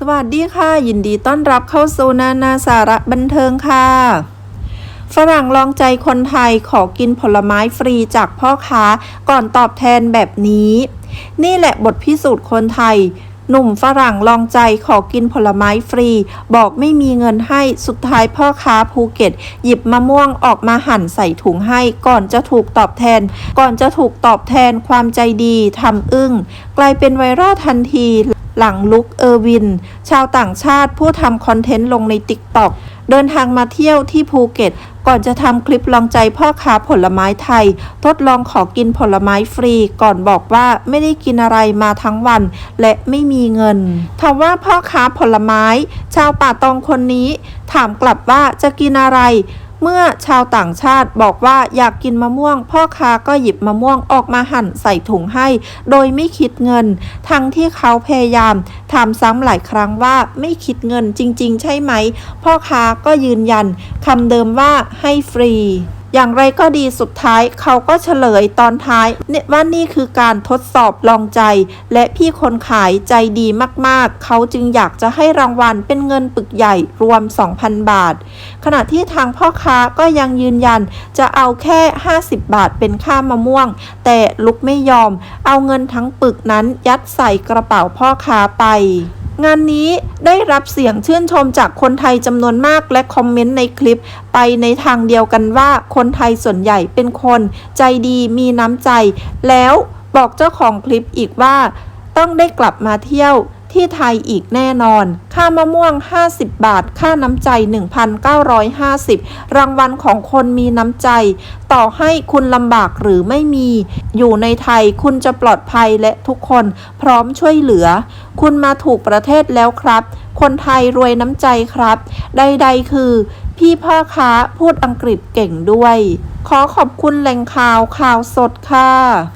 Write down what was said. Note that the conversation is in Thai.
สวัสดีค่ะ ยินดีต้อนรับเข้าสู่นานาสาระบันเทิงค่ะ ฝรั่งลองใจคนไทยขอกินผลไม้ฟรีจากพ่อค้าก่อนตอบแทนแบบนี้ นี่แหละบทพิสูจน์คนไทย หนุ่มฝรั่งลองใจขอกินผลไม้ฟรี บอกไม่มีเงินให้สุดท้ายพ่อค้าภูเก็ต หยิบมะม่วงออกมาหั่นใส่ถุงให้ก่อนจะถูกตอบแทน ก่อนจะถูกตอบแทนความใจดีทำอึ้ง กลายเป็นไวรัลทันที หลังลุกเออร์วิน ชาวต่างชาติผู้ทำคอนเทนต์ลงในติ๊กต็อกเดินทางมาเที่ยวที่ภูเก็ต ก่อนจะทำคลิปลองใจพ่อค้าผลไม้ไทย ทดลองขอกินผลไม้ฟรี ก่อนบอกว่าไม่ได้กินอะไรมาทั้งวัน และไม่มีเงินถามว่าพ่อค้าผลไม้ ชาวป่าตองคนนี้ ถามกลับว่าจะกินอะไร เมื่อชาวต่างชาติบอกว่าอยากกินมะม่วง พ่อค้าก็หยิบมะม่วงออกมาหั่นใส่ถุงให้ โดยไม่คิดเงิน ทั้งที่เขาพยายามถามซ้ำหลายครั้งว่าไม่คิดเงินจริง ๆ ใช่ไหม พ่อค้าก็ยืนยันคำเดิมว่าให้ฟรี อย่างไรก็ดีสุดท้ายเขาก็เฉลยตอนท้ายเนี่ยว่านี่คือการทดสอบลองใจ และพี่คนขายใจดีมากๆ เขาจึงอยากจะให้รางวัลเป็นเงินปึกใหญ่รวม 2,000 บาท ขณะที่ทางพ่อค้าก็ยังยืนยันจะเอาแค่ 50 บาทเป็นค่ามะม่วง แต่ลุกไม่ยอม เอาเงินทั้งปึกนั้นยัดใส่กระเป๋าพ่อค้าไป งานนี้ได้รับเสียงชื่นชมจากคนไทยจำนวนมากและคอมเมนต์ในคลิป ไปในทางเดียวกันว่าคนไทยส่วนใหญ่เป็นคนใจดีมีน้ำใจ แล้วบอกเจ้าของคลิปอีกว่า ต้องได้กลับมาเที่ยว ที่ไทยอีกแน่นอน ค่ามะม่วง 50 บาท ค่าน้ำใจ 1,950 รางวัลของคนมีน้ำใจ ต่อให้คุณลำบากหรือไม่มี อยู่ในไทยคุณจะปลอดภัยและทุกคนพร้อมช่วยเหลือ คุณมาถูกประเทศแล้วครับ คนไทยรวยน้ำใจครับ ใดๆคือ พี่พ่อค้าพูดอังกฤษเก่งด้วย ขอขอบคุณแหล่งข่าวข่าวสดค่ะ